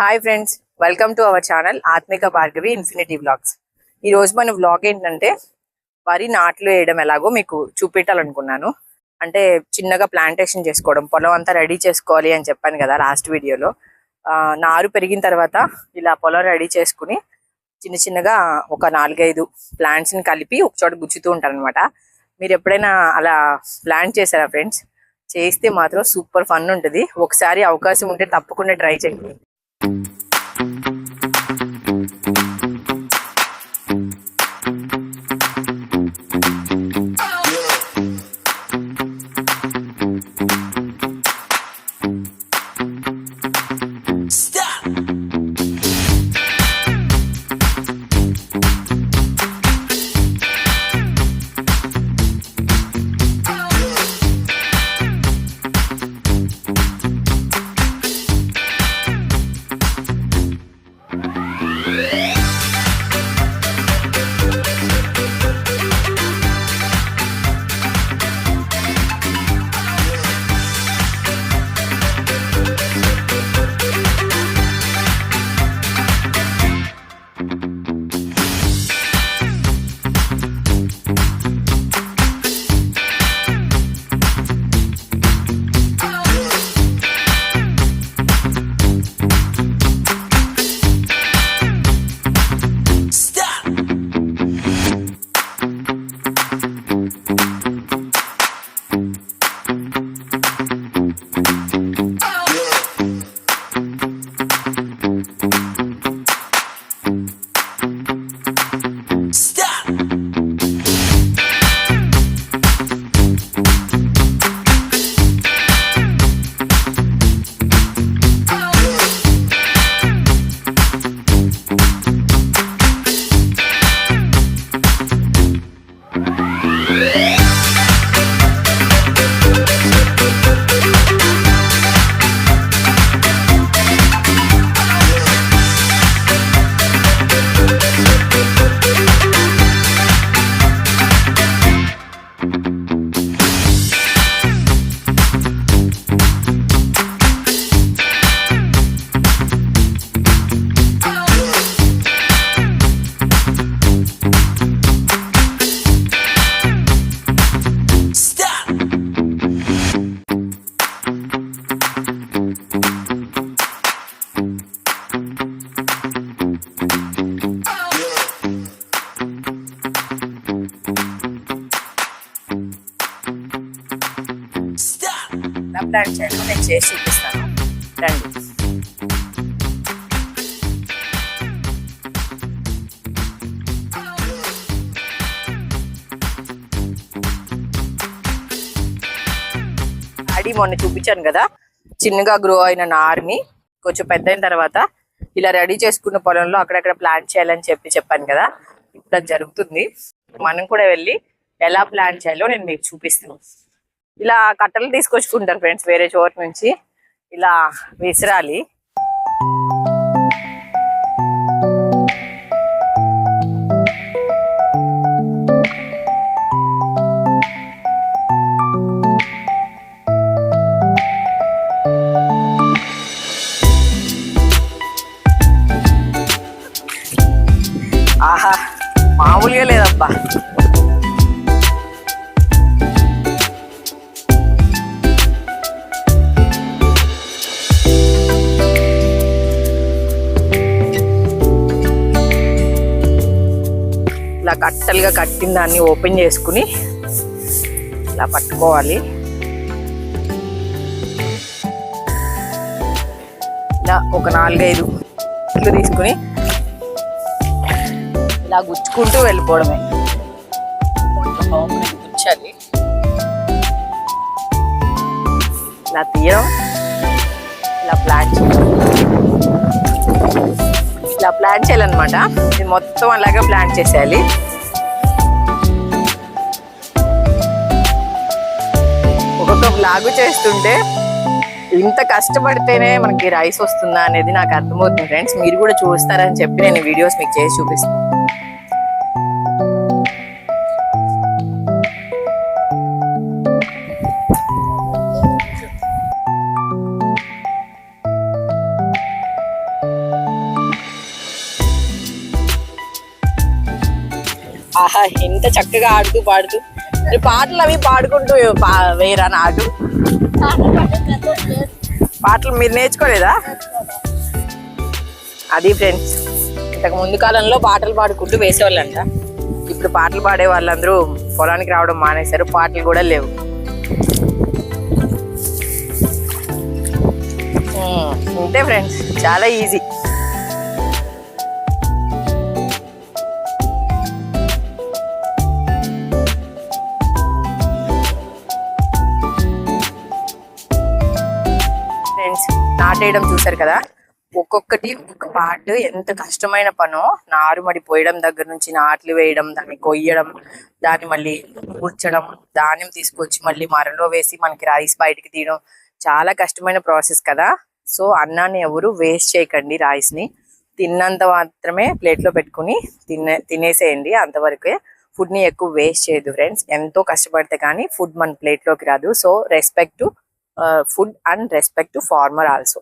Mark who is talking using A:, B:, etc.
A: Hi friends welcome to our channel Atmika Bhargavi infinity vlogs ఈ రోజు మన vlog ఏంటంటే వరి నాట్లు వేయడం ఎలాగో మీకు చూపెట్టాలనుకున్నాను. అంటే చిన్నగా ప్లాంటేషన్ చేసుకోవడం పొలం అంతా రెడీ చేసుకోవాలి అని చెప్పాను కదా లాస్ట్ వీడియోలో నారు పెరిగిన తర్వాత ఇలా పొలం రెడీ చేసుకుని చిన్న చిన్నగా ఒక నాలుగైదు ప్లాంట్స్ని ని కలిపి ఒక చోట గుచ్చుతూ ఉంటాను మీరు ఎప్పుడైనా అలా ప్లాన్ చేశారా ఫ్రెండ్స్ చేస్తే మాత్రం సూపర్ ఫన్ ఉంటుంది. ఒకసారి అవకాశం ఉంటే తప్పకుండా ట్రై చేయండి. ఎలా ప్లాన్ చేయాలో నేను చేసి చూపిస్తాను రండి. అడి మొన్న చూపించాను కదా చిన్నగా గ్రో అయిన నార్ని కొంచెం పెద్ద అయిన తర్వాత ఇలా రెడీ చేసుకున్న పొలంలో అక్కడక్కడ ప్లాంట్ చేయాలని చెప్పి చెప్పాను కదా ఇప్పుడు అది జరుగుతుంది. మనం కూడా వెళ్ళి ఎలా ప్లాన్ చేయాలో నేను మీకు చూపిస్తాను. ఇలా కట్టలు తీసుకొచ్చుకుంటారు ఫ్రెండ్స్ వేరే చోట నుంచి. ఇలా విసిరాలి. ఇలా కట్టలుగా కట్టిన దాన్ని ఓపెన్ చేసుకుని ఇలా పట్టుకోవాలి. ఇలా ఒక నాలుగైదు ఇట్లు తీసుకుని ఇలా గుచ్చుకుంటూ వెళ్ళిపోవడమే. గుచ్చాలి ఇలా తీయడం ఇలా ప్లాన్ చేయడం ఇలా ప్లాన్ చేయాలన్నమాట. ఇది మొత్తం అలాగే ప్లాన్ చేసేయాలి. ఒక్కొక్క బ్లాగు చేస్తుంటే ఇంత కష్టపడితేనే మనకి రైస్ వస్తుందా అనేది నాకు అర్థమవుతుంది. ఫ్రెండ్స్ మీరు కూడా చూస్తారని చెప్పి నేను వీడియోస్ మీకు చేసి చూపిస్తాను ఆహా ఎంత చక్కగా ఆడుతూ పాడుతూ. పాటలు అవి పాడుకుంటూ పా- నాటు పాటలు మీరు నేర్చుకోలేదా? అది ఫ్రెండ్స్ ఇంతకు ముందు కాలంలో పాటలు పాడుకుంటూ వేసేవాళ్ళంట. ఇప్పుడు పాటలు పాడే వాళ్ళందరూ పొలానికి రావడం మానేశారు పాటలు కూడా లేవు. ఉమ్, అంతే ఫ్రెండ్స్ చాలా ఈజీ. నాటేయడం చూసారు కదా? ఒక్కొక్కటి ఒక్కొక్క పార్ట్ ఎంత కష్టమైన పనో నారుమడి పోయడం దగ్గర నుంచి నాట్లు వేయడం దాన్ని కొయ్యడం దాన్ని మళ్ళీ కూర్చడం ధాన్యం తీసుకొచ్చి మళ్ళీ మరలో వేసి మనకి రైస్ బయటికి తీయడం చాలా కష్టమైన ప్రాసెస్ కదా? సో అన్నాన్ని ఎవరు వేస్ట్ చేయకండి రైస్ని తిన్నంత మాత్రమే ప్లేట్లో పెట్టుకుని తినే తినేసేయండి. అంతవరకే ఫుడ్ని ఎక్కువ వేస్ట్ చేయదు ఫ్రెండ్స్. ఎంతో కష్టపడితే కానీ ఫుడ్ మన ప్లేట్లోకి రాదు. So respect food and respect to farmer also